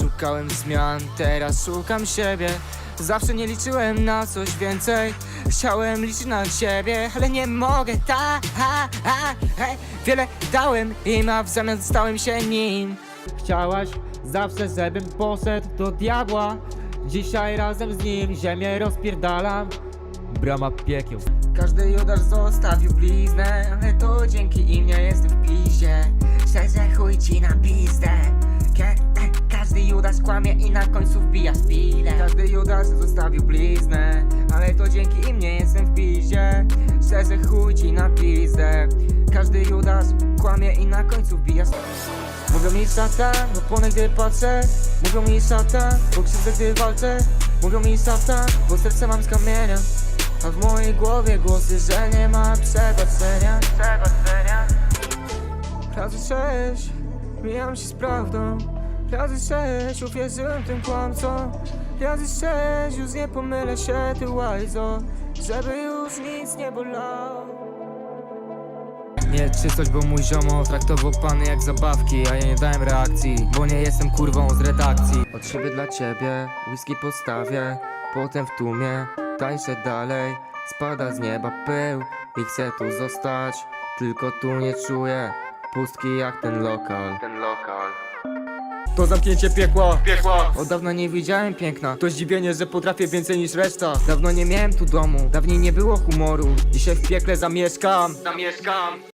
Szukałem zmian, teraz szukam siebie. Zawsze nie liczyłem na coś więcej. Chciałem liczyć na siebie, ale nie mogę. Ta, ha, ha, he. Wiele dałem im, a w zamian stałem się nim. Chciałaś zawsze, żebym poszedł do diabła. Dzisiaj razem z nim ziemię rozpierdalam. Brama piekieł. Każdy Judasz zostawił bliznę Ale to dzięki im nie jestem w piździe. Szczerze chuj ci na pizdę Kłamie i na końcu wbija spilę Każdy Judasz zostawił bliznę Ale to dzięki im nie jestem w piździe. Szczerze chuj ci na pizdę. Każdy Judasz kłamie i na końcu wbija spilę Mówią mi szata, bo płonę gdy patrzę Mówią mi szata, bo krzywdę gdy walczę. Mówią mi szata, bo serce mam z kamienia. A w mojej głowie głosy, że nie ma przebaczenia. Przebaczenia. Razy sześć, mijam się z prawdą Razy sześć, uwierzyłem tym kłamcom Razy sześć, już nie pomylę się, ty łajzo Żeby już nic nie bolało. Nie, czystość, bo mój ziomo traktował pany jak zabawki A ja nie dałem reakcji, bo nie jestem kurwą z redakcji. Od siebie dla ciebie, whisky postawię Potem w tłumie, tańczę dalej. Spada z nieba pył i chcę tu zostać Tylko tu nie czuję pustki jak ten lokal. Ten lokal to zamknięcie piekła, piekła. Od dawna nie widziałem piękna. To zdziwienie, że potrafię więcej niż reszta. Dawno nie miałem tu domu. Dawniej nie było humoru. Dzisiaj w piekle zamieszkam. Zamieszkam